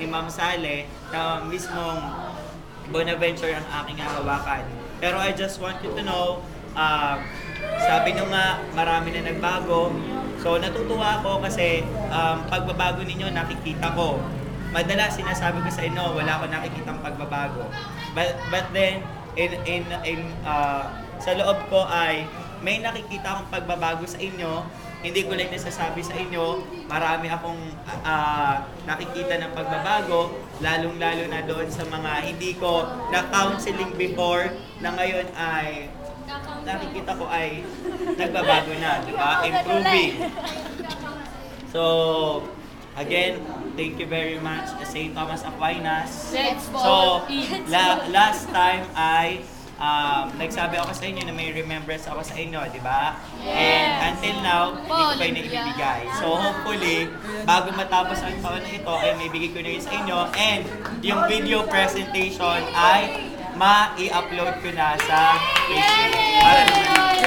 ni Ma'am Sale na mismong Bonaventure ang aking hawakan. Pero I just want you to know, uh, sabi nyo nga, marami na nagbago. So natutuwa ako kasi um, pagbabago ninyo nakikita ko. Madalas sinasabi ko sa inyo, wala ako nakikitang pagbabago. But, but then, in, in, in, uh, sa loob ko ay may nakikita akong pagbabago sa inyo. Hindi ko lang nasasabi sa inyo, marami akong ah, nakikita ng pagbabago, lalong-lalo na doon sa mga hindi ko na-counseling before, na ngayon ay nakikita ko ay nagbabago na, di ba? Improving. So, again, thank you very much St. Thomas Aquinas. Let's So, la- last time ay um, nagsabi ako sa inyo na may remembrance ako sa inyo, di ba? And until now, hindi ko pa yun naibibigay. So hopefully, bago matapos ang taon na ito, ay may bigay ko na yun sa inyo. And yung video presentation ay ma-i-upload ko na sa Facebook.